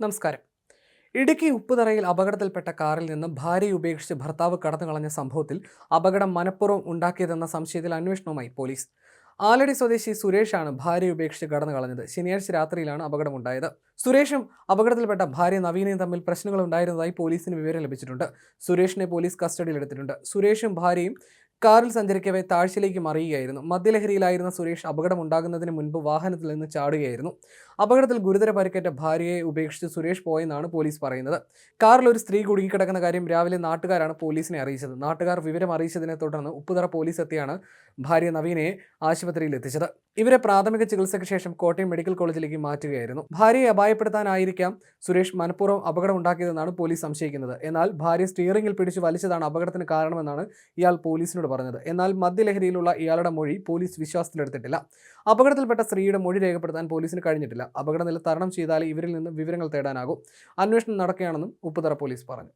നമസ്കാരം. ഇടുക്കി ഉപ്പുതറയിൽ അപകടത്തിൽപ്പെട്ട കാറിൽ നിന്നും ഭാര്യയെ ഉപേക്ഷിച്ച് ഭർത്താവ് കടന്നു കളഞ്ഞ സംഭവത്തിൽ അപകടം മനഃപൂർവം ഉണ്ടാക്കിയതെന്ന സംശയത്തിൽ അന്വേഷണവുമായി പോലീസ്. ആലടി സ്വദേശി സുരേഷാണ് ഭാര്യയെ ഉപേക്ഷിച്ച് കടന്നു കളഞ്ഞത് ശനിയാഴ്ച രാത്രിയിലാണ് അപകടമുണ്ടായത്. സുരേഷും അപകടത്തിൽപ്പെട്ട ഭാര്യ നവീനയും തമ്മിൽ പ്രശ്നങ്ങൾ ഉണ്ടായിരുന്നതായി പോലീസിന് വിവരം ലഭിച്ചിട്ടുണ്ട്. സുരേഷിനെ പോലീസ് കസ്റ്റഡിയിലെടുത്തിട്ടുണ്ട് സുരേഷും ഭാര്യയും കാറിൽ സഞ്ചരിക്കവെ താഴ്ചയിലേക്ക് മറിയുകയായിരുന്നു. മദ്യലഹരിയിലായിരുന്ന സുരേഷ് അപകടമുണ്ടാകുന്നതിന് മുൻപ് വാഹനത്തിൽ നിന്ന് ചാടുകയായിരുന്നു. അപകടത്തിൽ ഗുരുതര പരിക്കേറ്റ ഭാര്യയെ ഉപേക്ഷിച്ച് സുരേഷ് പോയെന്നാണ് പോലീസ് പറയുന്നത്. കാറിൽ ഒരു സ്ത്രീ കുടുങ്ങിക്കിടക്കുന്ന കാര്യം രാവിലെ നാട്ടുകാരാണ് പോലീസിനെ അറിയിച്ചത്. നാട്ടുകാർ വിവരം അറിയിച്ചതിനെ തുടർന്ന് ഉപ്പുതറ പോലീസ് എത്തിയാണ് ഭാര്യ നവീനയെ ആശുപത്രിയിൽ എത്തിച്ചത്. ഇവരെ പ്രാഥമിക ചികിത്സയ്ക്ക് ശേഷം കോട്ടയം മെഡിക്കൽ കോളേജിലേക്ക് മാറ്റുകയായിരുന്നു. ഭാര്യയെ അപായപ്പെടുത്താനായിരിക്കാം സുരേഷ് മനഃപൂർവം അപകടം ഉണ്ടാക്കിയതെന്നാണ് പോലീസ് സംശയിക്കുന്നത്. എന്നാൽ ഭാര്യ സ്റ്റിയറിംഗിൽ പിടിച്ച് വലിച്ചതാണ് അപകടത്തിന് കാരണമെന്നാണ് ഇയാൾ പോലീസിനോട് പറഞ്ഞത്. എന്നാൽ മദ്യലഹരിയിലുള്ള ഇയാളുടെ മൊഴി പോലീസ് വിശ്വാസത്തിലെടുത്തിട്ടില്ല. അപകടത്തിൽപ്പെട്ട സ്ത്രീയുടെ മൊഴി രേഖപ്പെടുത്താൻ പോലീസിന് കഴിഞ്ഞിട്ടില്ല. അപകടനില തരണം ചെയ്താലേ ഇവരിൽ നിന്ന് വിവരങ്ങൾ തേടാനാകും. അന്വേഷണം നടക്കുകയാണെന്നും ഉപ്പുതറ പോലീസ് പറഞ്ഞു.